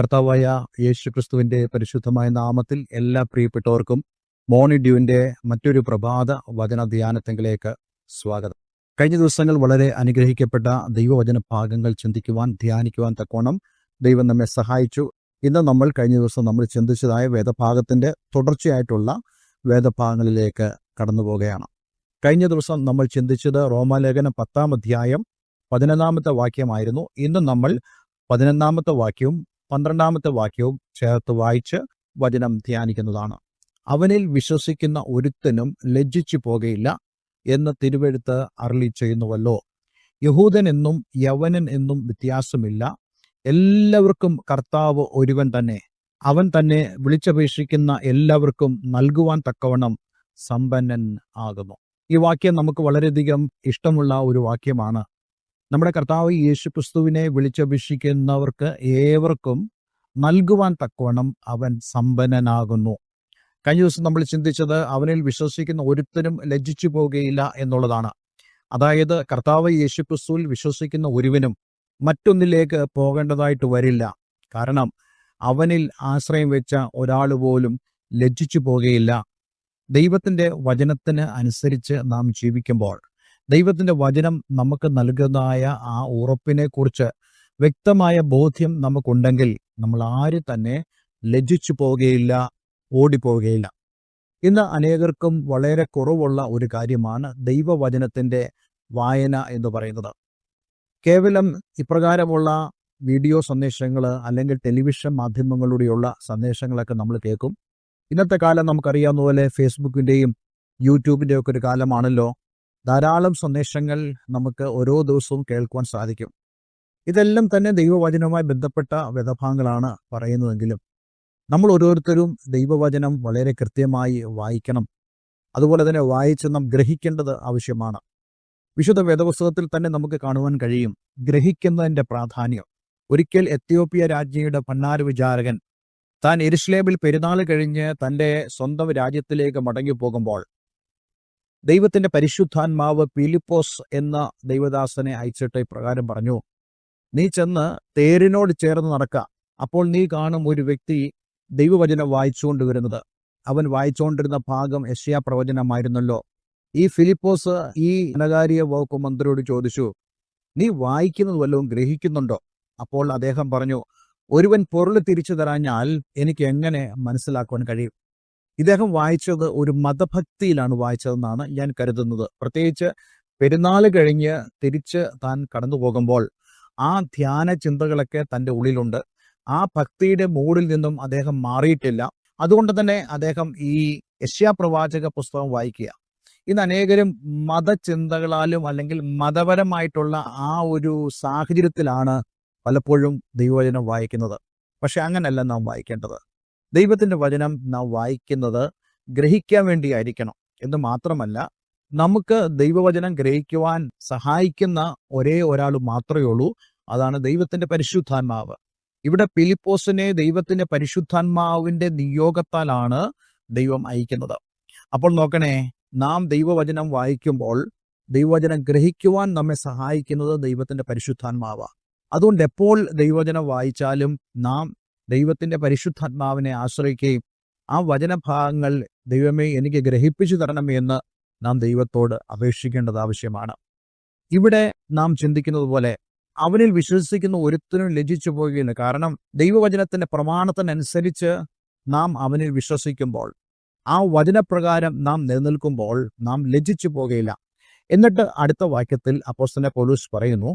കർത്താവായ യേശു ക്രിസ്തുവിന്റെ പരിശുദ്ധമായ നാമത്തിൽ എല്ലാ പ്രിയപ്പെട്ടവർക്കും മോണിഡ്യുവിന്റെ മറ്റൊരു പ്രഭാത വചന ധ്യാനത്തെങ്കിലേക്ക് സ്വാഗതം. കഴിഞ്ഞ ദിവസങ്ങൾ വളരെ അനുഗ്രഹിക്കപ്പെട്ട ദൈവവചന ഭാഗങ്ങൾ ചിന്തിക്കുവാൻ ധ്യാനിക്കുവാൻ തക്കോണം ദൈവം നമ്മെ സഹായിച്ചു. ഇന്ന് നമ്മൾ കഴിഞ്ഞ ദിവസം നമ്മൾ ചിന്തിച്ചതായ വേദഭാഗത്തിന്റെ തുടർച്ചയായിട്ടുള്ള വേദഭാഗങ്ങളിലേക്ക് കടന്നു പോവുകയാണ് കഴിഞ്ഞ ദിവസം നമ്മൾ ചിന്തിച്ചത് റോമാലേഖനം പത്താം അധ്യായം പതിനൊന്നാമത്തെ വാക്യമായിരുന്നു. ഇന്ന് നമ്മൾ പതിനൊന്നാമത്തെ വാക്യവും പന്ത്രണ്ടാമത്തെ വാക്യവും ചേർത്ത് വായിച്ച് വചനം ധ്യാനിക്കുന്നതാണ്. അവനിൽ വിശ്വസിക്കുന്ന ഒരുത്തനും ലജ്ജിച്ചു പോകയില്ല എന്ന് തിരുവെഴുത്ത് അരളി ചെയ്യുന്നുവല്ലോ. യഹൂദൻ എന്നും യവനൻ എന്നും വ്യത്യാസമില്ല. എല്ലാവർക്കും കർത്താവ് ഒരുവൻ തന്നെ. അവൻ തന്നെ വിളിച്ചപേക്ഷിക്കുന്ന എല്ലാവർക്കും നൽകുവാൻ തക്കവണ്ണം സമ്പന്നൻ ആകുന്നു. ഈ വാക്യം നമുക്ക് വളരെയധികം ഇഷ്ടമുള്ള ഒരു വാക്യമാണ്. നമ്മുടെ കർത്താവ് യേശു ക്രിസ്തുവിനെ വിളിച്ചപേക്ഷിക്കുന്നവർക്ക് ഏവർക്കും നൽകുവാൻ തക്കവണ്ണം അവൻ സമ്പന്നനാകുന്നു. കഴിഞ്ഞ ദിവസം നമ്മൾ ചിന്തിച്ചത് അവനിൽ വിശ്വസിക്കുന്ന ഒരുത്തനും ലജ്ജിച്ചു പോകുകയില്ല എന്നുള്ളതാണ്. അതായത് കർത്താവ് യേശു ക്രിസ്തുവിൽ വിശ്വസിക്കുന്ന ഒരുവനും മറ്റൊന്നിലേക്ക് പോകേണ്ടതായിട്ട് വരില്ല. കാരണം അവനിൽ ആശ്രയം വെച്ച ഒരാൾ പോലും ലജ്ജിച്ചു പോകുകയില്ല. ദൈവത്തിന്റെ വചനത്തിന് അനുസരിച്ച് നാം ജീവിക്കുമ്പോൾ ദൈവത്തിന്റെ വചനം നമുക്ക് നൽകുന്നതായ ആ ഉറപ്പിനെ കുറിച്ച് വ്യക്തമായ ബോധ്യം നമുക്കുണ്ടെങ്കിൽ നമ്മൾ ആര് തന്നെ ലജ്ജിച്ചു പോവുകയില്ല ഓടിപ്പോവുകയില്ല. ഇന്ന് അനേകർക്കും വളരെ കുറവുള്ള ഒരു കാര്യമാണ് ദൈവവചനത്തിന്റെ വായന എന്ന് പറയുന്നത്. കേവലം ഇപ്രകാരമുള്ള വീഡിയോ സന്ദേശങ്ങൾ അല്ലെങ്കിൽ ടെലിവിഷൻ മാധ്യമങ്ങളിലൂടെയുള്ള സന്ദേശങ്ങളൊക്കെ നമ്മൾ കേൾക്കും. ഇന്നത്തെ കാലം നമുക്കറിയാവുന്ന പോലെ ഫേസ്ബുക്കിന്റെയും യൂട്യൂബിന്റെയും ഒക്കെ ഒരു കാലമാണല്ലോ. ധാരാളം സന്ദേശങ്ങൾ നമുക്ക് ഓരോ ദിവസവും കേൾക്കുവാൻ സാധിക്കും. ഇതെല്ലാം തന്നെ ദൈവവചനവുമായി ബന്ധപ്പെട്ട വ്യതഭാഗങ്ങളാണ് പറയുന്നതെങ്കിലും നമ്മൾ ഓരോരുത്തരും ദൈവവചനം വളരെ കൃത്യമായി വായിക്കണം. അതുപോലെ തന്നെ വായിച്ച് നാം ഗ്രഹിക്കേണ്ടത് ആവശ്യമാണ്. വിശുദ്ധ വേദപുസ്തകത്തിൽ തന്നെ നമുക്ക് കാണുവാൻ കഴിയും ഗ്രഹിക്കുന്നതിന്റെ പ്രാധാന്യം. ഒരിക്കൽ എത്യോപ്യ രാജ്ഞിയുടെ പണ്ണാര വിചാരകൻ താൻ എരുഷ്ലേമിൽ പെരുന്നാൾ കഴിഞ്ഞ് തന്റെ സ്വന്തം രാജ്യത്തിലേക്ക് മടങ്ങി പോകുമ്പോൾ ദൈവത്തിന്റെ പരിശുദ്ധാത്മാവ് പീലിപ്പോസ് എന്ന ദൈവദാസനെ അയച്ചിട്ട് ഇപ്രകാരം പറഞ്ഞു നീ ചെന്ന് തേരിനോട് ചേർന്ന് നടക്കുക അപ്പോൾ നീ കാണും ഒരു വ്യക്തി ദൈവവചനം വായിച്ചുകൊണ്ട് വരുന്നത്. അവൻ വായിച്ചുകൊണ്ടിരുന്ന ഭാഗം യശ്യാ പ്രവചനമായിരുന്നല്ലോ. ഈ ഫിലിപ്പോസ് ഈ ധനകാര്യ വകുപ്പ് മന്ത്രിയോട് ചോദിച്ചു നീ വായിക്കുന്നത് വല്ലതും ഗ്രഹിക്കുന്നുണ്ടോ? അപ്പോൾ അദ്ദേഹം പറഞ്ഞു ഒരുവൻ പൊരുൾ തിരിച്ചു തരാഞ്ഞാൽ എനിക്ക് എങ്ങനെ മനസ്സിലാക്കുവാൻ കഴിയും? ഇദ്ദേഹം വായിച്ചത് ഒരു മതഭക്തിയിലാണ് വായിച്ചതെന്നാണ് ഞാൻ കരുതുന്നത്. പ്രത്യേകിച്ച് പെരുന്നാൾ കഴിഞ്ഞ് തിരിച്ച് താൻ കടന്നു പോകുമ്പോൾ ആ ധ്യാന ചിന്തകളൊക്കെ തന്റെ ഉള്ളിലുണ്ട്. ആ ഭക്തിയുടെ മൂടിൽ നിന്നും അദ്ദേഹം മാറിയിട്ടില്ല. അതുകൊണ്ട് തന്നെ അദ്ദേഹം ഈ യശ്യാപ്രവാചക പുസ്തകം വായിക്കുക. ഇന്ന് അനേകരും മതചിന്തകളാലും അല്ലെങ്കിൽ മതപരമായിട്ടുള്ള ആ ഒരു സാഹചര്യത്തിലാണ് പലപ്പോഴും ദൈവവചനം വായിക്കുന്നത്. പക്ഷെ അങ്ങനെയല്ല നാം വായിക്കേണ്ടത്. ദൈവത്തിന്റെ വചനം നാം വായിക്കുന്നത് ഗ്രഹിക്കാൻ വേണ്ടിയായിരിക്കണം. എന്ന് മാത്രമല്ല നമുക്ക് ദൈവവചനം ഗ്രഹിക്കുവാൻ സഹായിക്കുന്ന ഒരേ ഒരാൾ മാത്രമേ ഉള്ളൂ. അതാണ് ദൈവത്തിന്റെ പരിശുദ്ധാത്മാവ്. ഇവിടെ പിലിപ്പോസിനെ ദൈവത്തിന്റെ പരിശുദ്ധാത്മാവിന്റെ നിയോഗത്താലാണ് ദൈവം അയക്കുന്നത്. അപ്പോൾ നോക്കണേ നാം ദൈവവചനം വായിക്കുമ്പോൾ ദൈവവചനം ഗ്രഹിക്കുവാൻ നമ്മെ സഹായിക്കുന്നത് ദൈവത്തിന്റെ പരിശുദ്ധാത്മാവാണ് അതുകൊണ്ട് എപ്പോൾ ദൈവവചനം വായിച്ചാലും നാം ദൈവത്തിന്റെ പരിശുദ്ധാത്മാവിനെ ആശ്രയിക്കുകയും ആ വചനഭാഗങ്ങൾ ദൈവമേ എനിക്ക് ഗ്രഹിപ്പിച്ചു തരണം എന്ന് നാം ദൈവത്തോട് അപേക്ഷിക്കേണ്ടത് ആവശ്യമാണ്. ഇവിടെ നാം ചിന്തിക്കുന്നത് പോലെ അവനിൽ വിശ്വസിക്കുന്ന ഒരുത്തിനും ലജിച്ചു പോകുകയില്ല കാരണം ദൈവവചനത്തിന്റെ പ്രമാണത്തിനനുസരിച്ച് നാം അവനിൽ വിശ്വസിക്കുമ്പോൾ ആ വചനപ്രകാരം നാം നിലനിൽക്കുമ്പോൾ നാം ലജിച്ചു പോകുകയില്ല എന്നിട്ട് അടുത്ത വാക്യത്തിൽ അപ്പോസ്തല പോലൂസ് പറയുന്നു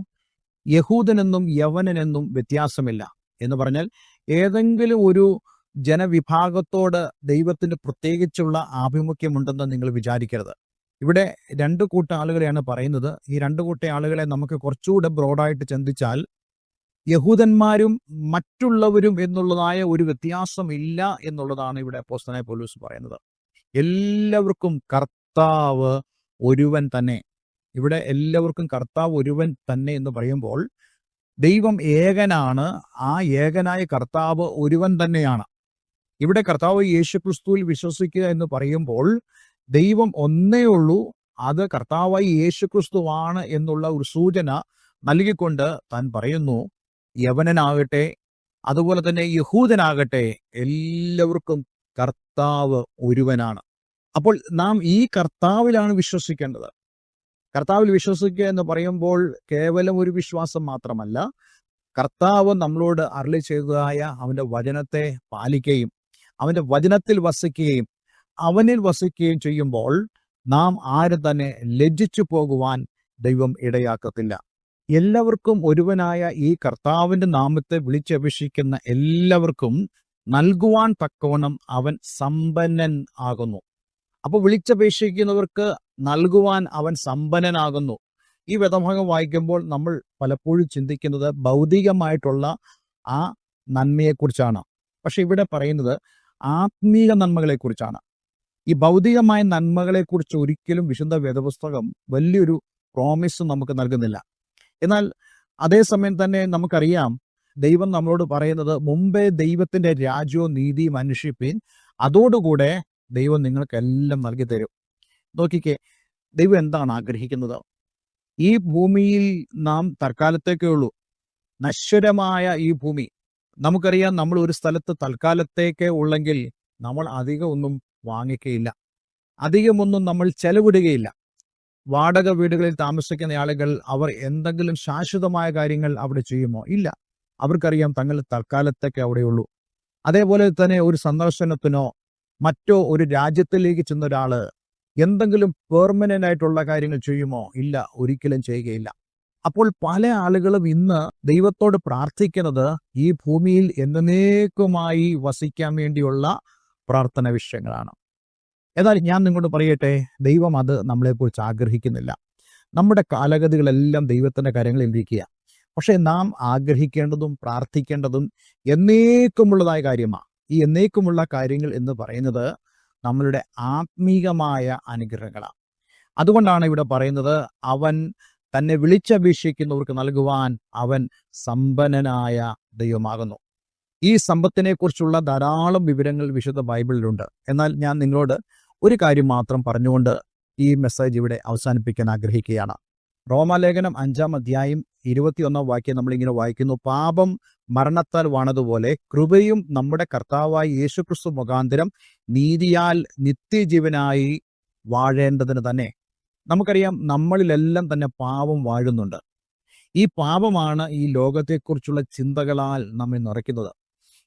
യഹൂദനെന്നും യവനനെന്നും വ്യത്യാസമില്ല. എന്ന് പറഞ്ഞാൽ ഏതെങ്കിലും ഒരു ജനവിഭാഗത്തോട് ദൈവത്തിന് പ്രത്യേകിച്ചുള്ള ആഭിമുഖ്യമുണ്ടെന്ന് നിങ്ങൾ വിചാരിക്കരുത്. ഇവിടെ രണ്ട് കൂട്ട ആളുകളെയാണ് പറയുന്നത്. ഈ രണ്ട് കൂട്ട ആളുകളെ നമുക്ക് കുറച്ചുകൂടെ ബ്രോഡായിട്ട് ചിന്തിച്ചാൽ യഹൂദന്മാരും മറ്റുള്ളവരും എന്നുള്ളതായ ഒരു വ്യത്യാസം ഇല്ല എന്നുള്ളതാണ് ഇവിടെ പോസ്തനായ പോലീസ് പറയുന്നത്. എല്ലാവർക്കും കർത്താവ് ഒരുവൻ തന്നെ. ഇവിടെ എല്ലാവർക്കും കർത്താവ് ഒരുവൻ തന്നെ എന്ന് പറയുമ്പോൾ ദൈവം ഏകനാണ്. ആ ഏകനായ കർത്താവ് ഒരുവൻ തന്നെയാണ്. ഇവിടെ കർത്താവ് യേശു ക്രിസ്തുവിൽ വിശ്വസിക്കുക എന്ന് പറയുമ്പോൾ ദൈവം ഒന്നേ ഉള്ളൂ. അത് കർത്താവായി യേശു ക്രിസ്തുവാണ് എന്നുള്ള ഒരു സൂചന നൽകിക്കൊണ്ട് താൻ പറയുന്നു യവനനാകട്ടെ അതുപോലെ തന്നെ യഹൂദനാകട്ടെ എല്ലാവർക്കും കർത്താവ് ഒരുവനാണ്. അപ്പോൾ നാം ഈ കർത്താവിലാണ് വിശ്വസിക്കേണ്ടത്. കർത്താവിൽ വിശ്വസിക്കുക എന്ന് പറയുമ്പോൾ കേവലം ഒരു വിശ്വാസം മാത്രമല്ല കർത്താവ് നമ്മളോട് അരളി ചെയ്തതായ അവന്റെ വചനത്തെ പാലിക്കുകയും അവന്റെ വചനത്തിൽ വസിക്കുകയും അവനിൽ വസിക്കുകയും ചെയ്യുമ്പോൾ നാം ആരും തന്നെ ലജ്ജിച്ചു പോകുവാൻ ദൈവം ഇടയാക്കത്തില്ല. എല്ലാവർക്കും ഒരുവനായ ഈ കർത്താവിന്റെ നാമത്തെ വിളിച്ചപേക്ഷിക്കുന്ന എല്ലാവർക്കും നൽകുവാൻ തക്കവണ്ണം അവൻ സമ്പന്നൻ ആകുന്നു. അപ്പോൾ വിളിച്ചപേക്ഷിക്കുന്നവർക്ക് നൽകുവാൻ അവൻ സമ്പന്നനാകുന്നു. ഈ വേദഭാഗം വായിക്കുമ്പോൾ നമ്മൾ പലപ്പോഴും ചിന്തിക്കുന്നത് ഭൗതികമായിട്ടുള്ള ആ നന്മയെക്കുറിച്ചാണ്. പക്ഷെ ഇവിടെ പറയുന്നത് ആത്മീക നന്മകളെക്കുറിച്ചാണ്. ഈ ഭൗതികമായ നന്മകളെക്കുറിച്ച് ഒരിക്കലും വിശുദ്ധ വേദപുസ്തകം വലിയൊരു പ്രോമിസ് നമുക്ക് നൽകുന്നില്ല. എന്നാൽ അതേസമയം തന്നെ നമുക്കറിയാം ദൈവം നമ്മളോട് പറയുന്നത് മുമ്പേ ദൈവത്തിന്റെ രാജ്യവും നീതിയും അന്വേഷിപ്പീൻ അതോടുകൂടെ ദൈവം നിങ്ങൾക്കെല്ലാം നൽകി തരും നോക്കിക്കേ ദൈവം എന്താണ് ആഗ്രഹിക്കുന്നത്? ഈ ഭൂമിയിൽ നാം തൽക്കാലത്തേക്കേ ഉള്ളൂ. നശ്വരമായ ഈ ഭൂമി. നമുക്കറിയാം നമ്മൾ ഒരു സ്ഥലത്ത് തൽക്കാലത്തേക്കേ ഉള്ളെങ്കിൽ നമ്മൾ അധികം ഒന്നും വാങ്ങിക്കയില്ല. അധികമൊന്നും നമ്മൾ ചെലവിടുകയില്ല. വാടക വീടുകളിൽ താമസിക്കുന്ന ആളുകൾ അവർ എന്തെങ്കിലും ശാശ്വതമായ കാര്യങ്ങൾ അവിടെ ചെയ്യുമോ? ഇല്ല. അവർക്കറിയാം തങ്ങൾ തൽക്കാലത്തേക്ക് അവിടെയുള്ളൂ. അതേപോലെ തന്നെ ഒരു സന്ദർശനത്തിനോ മറ്റോ ഒരു രാജ്യത്തിലേക്ക് ചെന്ന ഒരാൾ എന്തെങ്കിലും പെർമനന്റ് ആയിട്ടുള്ള കാര്യങ്ങൾ ചെയ്യുമോ? ഇല്ല ഒരിക്കലും ചെയ്യുകയില്ല. അപ്പോൾ പല ആളുകളും ഇന്ന് ദൈവത്തോട് പ്രാർത്ഥിക്കുന്നത് ഈ ഭൂമിയിൽ എന്നേക്കുമായി വസിക്കാൻ വേണ്ടിയുള്ള പ്രാർത്ഥന വിഷയങ്ങളാണ്. എന്നാൽ ഞാൻ നിങ്ങളോട് പറയട്ടെ ദൈവം അത് നമ്മളെക്കുറിച്ച് ആഗ്രഹിക്കുന്നില്ല. നമ്മുടെ കാലഗതികളെല്ലാം ദൈവത്തിന്റെ കാര്യങ്ങൾ ഇരിക്കുക. പക്ഷെ നാം ആഗ്രഹിക്കേണ്ടതും പ്രാർത്ഥിക്കേണ്ടതും എന്നേക്കുമുള്ളതായ കാര്യമാണ്. ഈ എന്നേക്കുമുള്ള കാര്യങ്ങൾ എന്ന് പറയുന്നത് നമ്മളുടെ ആത്മീകമായ അനുഗ്രഹങ്ങളാണ്. അതുകൊണ്ടാണ് ഇവിടെ പറയുന്നത് അവൻ തന്നെ വിളിച്ചപേക്ഷിക്കുന്നവർക്ക് നൽകുവാൻ അവൻ സമ്പന്നനായ ദൈവമാകുന്നു. ഈ സമ്പത്തിനെക്കുറിച്ചുള്ള ധാരാളം വിവരങ്ങൾ വിശുദ്ധ ബൈബിളിലുണ്ട്. എന്നാൽ ഞാൻ നിങ്ങളോട് ഒരു കാര്യം മാത്രം പറഞ്ഞുകൊണ്ട് ഈ മെസ്സേജ് ഇവിടെ അവസാനിപ്പിക്കാൻ ആഗ്രഹിക്കുകയാണ്. റോമാലേഖനം അഞ്ചാം അധ്യായം ഇരുപത്തിയൊന്നാം വാക്യം നമ്മളിങ്ങനെ വായിക്കുന്നു. പാപം മരണത്താൽ വാണതുപോലെ കൃപയും നമ്മുടെ കർത്താവായ യേശുക്രിസ്തു മുഖാന്തരം നീതിയാൽ നിത്യജീവനായി വാഴേണ്ടതിന് തന്നെ. നമുക്കറിയാം നമ്മളിലെല്ലാം തന്നെ പാപം വാഴുന്നുണ്ട്. ഈ പാപമാണ് ഈ ലോകത്തെക്കുറിച്ചുള്ള ചിന്തകളാൽ നമ്മെ നിറയ്ക്കുന്നത്.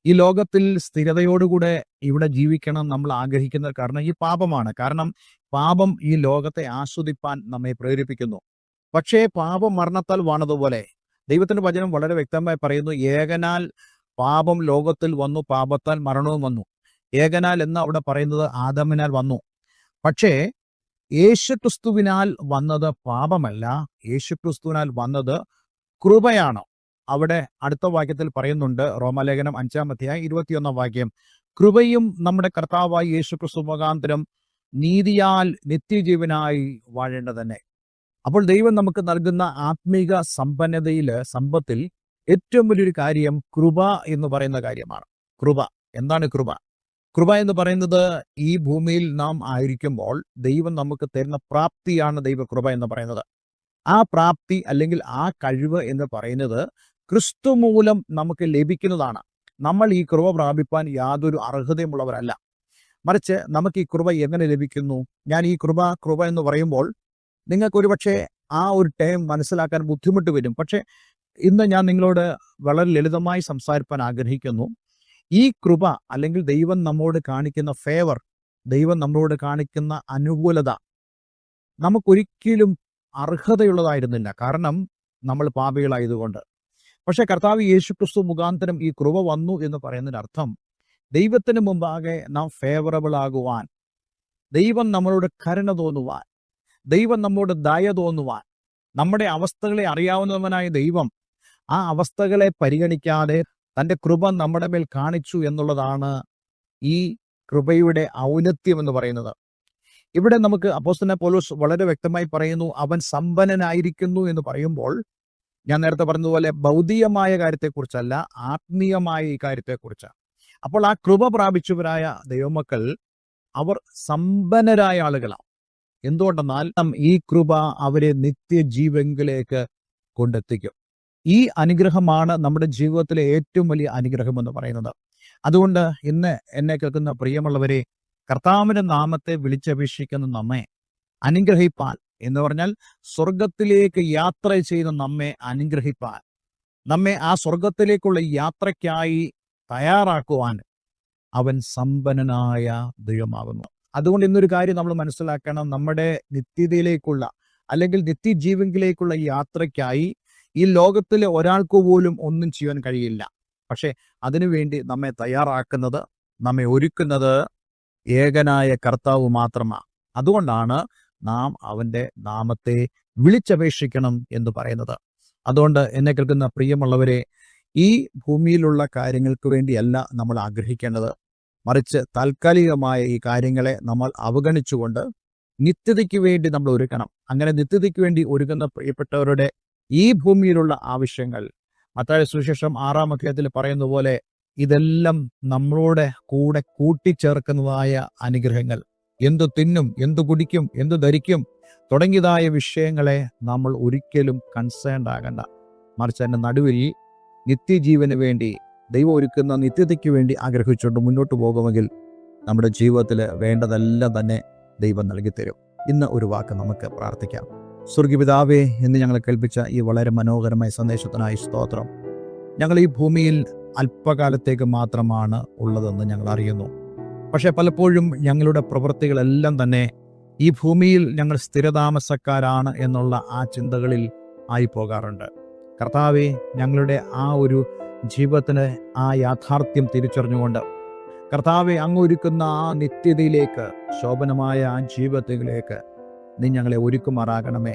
ഈ ലോകത്തിൽ സ്ഥിരതയോടുകൂടെ ഇവിടെ ജീവിക്കണം നമ്മൾ ആഗ്രഹിക്കുന്ന കാരണം ഈ പാപമാണ്. കാരണം പാപം ഈ ലോകത്തെ ആസ്വദിപ്പാൻ നമ്മെ പ്രേരിപ്പിക്കുന്നു. പക്ഷേ പാപം മരണത്താൽ വാണതുപോലെ. ദൈവത്തിന്റെ വചനം വളരെ വ്യക്തമായി പറയുന്നു ഏകനാൽ പാപം ലോകത്തിൽ വന്നു പാപത്താൽ മരണവും വന്നു. ഏകനാൽ എന്ന് അവിടെ പറയുന്നത് ആദമിനാൽ വന്നു. പക്ഷേ യേശുക്രിസ്തുവിനാൽ വന്നത് പാപമല്ല. യേശുക്രിസ്തുവിനാൽ വന്നത് കൃപയാണ്. അവിടെ അടുത്ത വാക്യത്തിൽ പറയുന്നുണ്ട് റോമലേഖനം അഞ്ചാം അധ്യായം ഇരുപത്തിയൊന്നാം വാക്യം. കൃപയും നമ്മുടെ കർത്താവായ യേശുക്രിസ്തു മുഖാന്തരം നീതിയാൽ നിത്യജീവനായി വാഴേണ്ട തന്നെ അപ്പോൾ ദൈവം നമുക്ക് നൽകുന്ന ആത്മീക സമ്പന്നതയിൽ സമ്പത്തിൽ ഏറ്റവും വലിയൊരു കാര്യം കൃപ എന്ന് പറയുന്ന കാര്യമാണ്. കൃപ. എന്താണ് കൃപ? കൃപ എന്ന് പറയുന്നത് ഈ ഭൂമിയിൽ നാം ആയിരിക്കുമ്പോൾ ദൈവം നമുക്ക് തരുന്ന പ്രാപ്തിയാണ് ദൈവകൃപ എന്ന് പറയുന്നത്. ആ പ്രാപ്തി അല്ലെങ്കിൽ ആ കഴിവ് എന്ന് പറയുന്നത് ക്രിസ്തു മൂലം നമുക്ക് ലഭിക്കുന്നതാണ്. നമ്മൾ ഈ കൃപ പ്രാപിപ്പാൻ യാതൊരു അർഹതയുമുള്ളവരല്ല. മറിച്ച് നമുക്ക് ഈ കൃപ എങ്ങനെ ലഭിക്കുന്നു? ഞാൻ ഈ കൃപ കൃപ എന്ന് പറയുമ്പോൾ നിങ്ങൾക്ക് ഒരുപക്ഷെ ആ ഒരു ടേം മനസ്സിലാക്കാൻ ബുദ്ധിമുട്ട് വരും. പക്ഷേ ഇന്ന് ഞാൻ നിങ്ങളോട് വളരെ ലളിതമായി സംസാരിപ്പാൻ ആഗ്രഹിക്കുന്നു. ഈ കൃപ അല്ലെങ്കിൽ ദൈവം നമ്മോട് കാണിക്കുന്ന ഫേവർ ദൈവം നമ്മളോട് കാണിക്കുന്ന അനുകൂലത നമുക്കൊരിക്കലും അർഹതയുള്ളതായിരുന്നില്ല. കാരണം നമ്മൾ പാപികളായതുകൊണ്ട്. പക്ഷെ കർത്താവ് യേശു ക്രിസ്തു മുഖാന്തരം ഈ കൃപ വന്നു എന്ന് പറയുന്നതിനർത്ഥം ദൈവത്തിന് മുമ്പാകെ നാം ഫേവറബിൾ ആകുവാൻ ദൈവം നമ്മളോട് കരുണ തോന്നുവാൻ ദൈവം നമ്മോട് ദയ തോന്നുവാൻ. നമ്മുടെ അവസ്ഥകളെ അറിയാവുന്നവനായ ദൈവം ആ അവസ്ഥകളെ പരിഗണിക്കാതെ തന്റെ കൃപ നമ്മുടെ മേൽ കാണിച്ചു എന്നുള്ളതാണ് ഈ കൃപയുടെ ഔന്നത്യം എന്ന് പറയുന്നത്. ഇവിടെ നമുക്ക് അപ്പോസ്തലനായ പൗലോസ് വളരെ വ്യക്തമായി പറയുന്നു അവൻ സമ്പന്നനായിരിക്കുന്നു എന്ന് പറയുമ്പോൾ ഞാൻ നേരത്തെ പറഞ്ഞതുപോലെ ഭൗതികമായ കാര്യത്തെക്കുറിച്ചല്ല ആത്മീയമായ ഈ കാര്യത്തെക്കുറിച്ചാണ്. അപ്പോൾ ആ കൃപ പ്രാപിച്ചവരായ ദൈവമക്കൾ അവർ സമ്പന്നരായ ആളുകളാണ്. എന്തുകൊണ്ടെന്നാൽ ഈ കൃപ അവരെ നിത്യജീവങ്കിലേക്ക് കൊണ്ടെത്തിക്കും. ഈ അനുഗ്രഹമാണ് നമ്മുടെ ജീവിതത്തിലെ ഏറ്റവും വലിയ അനുഗ്രഹം എന്ന് പറയുന്നത്. അതുകൊണ്ട് ഇന്ന് എന്നെ കേൾക്കുന്ന പ്രിയമുള്ളവരെ കർത്താവിന്റെ നാമത്തെ വിളിച്ചപേക്ഷിക്കുന്ന നമ്മെ അനുഗ്രഹിപ്പാൻ എന്ന് പറഞ്ഞാൽ സ്വർഗത്തിലേക്ക് യാത്ര ചെയ്യുന്ന നമ്മെ അനുഗ്രഹിപ്പാൻ. നമ്മെ ആ സ്വർഗത്തിലേക്കുള്ള യാത്രയ്ക്കായി തയ്യാറാക്കുവാൻ അവൻ സമ്പന്നനായ ദൈവമാകുന്നു. അതുകൊണ്ട് ഇന്നൊരു കാര്യം നമ്മൾ മനസ്സിലാക്കണം. നമ്മുടെ നിത്യതയിലേക്കുള്ള അല്ലെങ്കിൽ നിത്യജീവങ്കിലേക്കുള്ള യാത്രയ്ക്കായി ഈ ലോകത്തിലെ ഒരാൾക്ക് പോലും ഒന്നും ചെയ്യാൻ കഴിയില്ല. പക്ഷെ അതിനുവേണ്ടി നമ്മെ തയ്യാറാക്കുന്നത് നമ്മെ ഒരുക്കുന്നത് ഏകനായ കർത്താവ് മാത്രമാണ് അതുകൊണ്ടാണ് നാം അവന്റെ നാമത്തെ വിളിച്ചപേക്ഷിക്കണം എന്ന് പറയുന്നത്. അതുകൊണ്ട് എന്നെ കേൾക്കുന്ന പ്രിയമുള്ളവരെ ഈ ഭൂമിയിലുള്ള കാര്യങ്ങൾക്ക് വേണ്ടിയല്ല നമ്മൾ ആഗ്രഹിക്കേണ്ടത്. മറിച്ച് താൽക്കാലികമായ ഈ കാര്യങ്ങളെ നമ്മൾ അവഗണിച്ചുകൊണ്ട് നിത്യതയ്ക്ക് വേണ്ടി നമ്മൾ ഒരുക്കണം. അങ്ങനെ നിത്യതയ്ക്ക് വേണ്ടി ഒരുക്കുന്ന പ്രിയപ്പെട്ടവരുടെ ഈ ഭൂമിയിലുള്ള ആവശ്യങ്ങൾ മത്തായ സുവിശേഷം ആറാം അധ്യായത്തിൽ പറയുന്ന പോലെ ഇതെല്ലാം നമ്മളോടെ കൂടെ കൂട്ടിച്ചേർക്കുന്നതായ അനുഗ്രഹങ്ങൾ. എന്തു തിന്നും എന്തു കുടിക്കും എന്തു ധരിക്കും തുടങ്ങിയതായ വിഷയങ്ങളെ നമ്മൾ ഒരിക്കലും കൺസേൺഡ് ആകണ്ട. മറിച്ച് അതിന്റെ നടുവിൽ നിത്യജീവന് വേണ്ടി ദൈവം ഒരുക്കുന്ന നിത്യതയ്ക്ക് വേണ്ടി ആഗ്രഹിച്ചുകൊണ്ട് മുന്നോട്ട് പോകുമെങ്കിൽ നമ്മുടെ ജീവിതത്തിൽ വേണ്ടതെല്ലാം തന്നെ ദൈവം നൽകി തരും ഇന്ന് ഒരു വാക്ക് നമുക്ക് പ്രാർത്ഥിക്കാം. സ്വർഗിപിതാവേ എന്ന് ഞങ്ങൾ കേൾപ്പിച്ച ഈ വളരെ മനോഹരമായ സന്ദേശത്തിനായി സ്തോത്രം. ഞങ്ങൾ ഈ ഭൂമിയിൽ അല്പകാലത്തേക്ക് മാത്രമാണ് ഉള്ളതെന്ന് ഞങ്ങൾ അറിയുന്നു. പക്ഷേ പലപ്പോഴും ഞങ്ങളുടെ പ്രവൃത്തികളെല്ലാം തന്നെ ഈ ഭൂമിയിൽ ഞങ്ങൾ സ്ഥിരതാമസക്കാരാണ് എന്നുള്ള ആ ചിന്തകളിൽ ആയി പോകാറുണ്ട് കർത്താവെ ഞങ്ങളുടെ ആ ഒരു ജീവിതത്തിന് ആ യാഥാർത്ഥ്യം തിരിച്ചറിഞ്ഞുകൊണ്ട് കർത്താവെ അങ്ങൊരുക്കുന്ന ആ നിത്യതയിലേക്ക് ശോഭനമായ ആ ജീവിതത്തിലേക്ക് നീ ഞങ്ങളെ ഒരുക്കുമാറാകണമേ.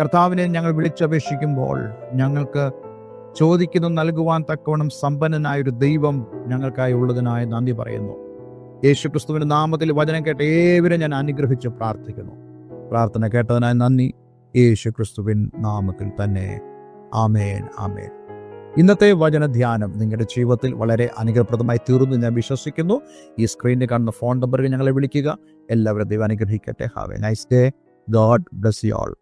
കർത്താവിനെ ഞങ്ങൾ വിളിച്ചപേക്ഷിക്കുമ്പോൾ ഞങ്ങൾക്ക് ചോദിക്കുന്നു നൽകുവാൻ തക്കവണ്ണം സമ്പന്നനായൊരു ദൈവം ഞങ്ങൾക്കായി ഉള്ളതിനായി നന്ദി പറയുന്നു. യേശു ക്രിസ്തുവിന്റെ നാമത്തിൽ വചനം കേട്ട ഏവരെ ഞാൻ അനുഗ്രഹിച്ച് പ്രാർത്ഥിക്കുന്നു. പ്രാർത്ഥന കേട്ടതിനായി നന്ദി. യേശു ക്രിസ്തുവിൻ നാമത്തിൽ തന്നെ. ആമേൻ ആമേൻ. ഇന്നത്തെ വചനധ്യാനം നിങ്ങളുടെ ജീവിതത്തിൽ വളരെ അനുഗ്രഹപ്രദമായി തീർന്നു ഞാൻ വിശ്വസിക്കുന്നു. ഈ സ്ക്രീനിൽ കാണുന്ന ഫോൺ നമ്പറിൽ ഞങ്ങളെ വിളിക്കുക. എല്ലാവരും ദൈവം അനുഗ്രഹിക്കട്ടെ. Have a nice day God bless you all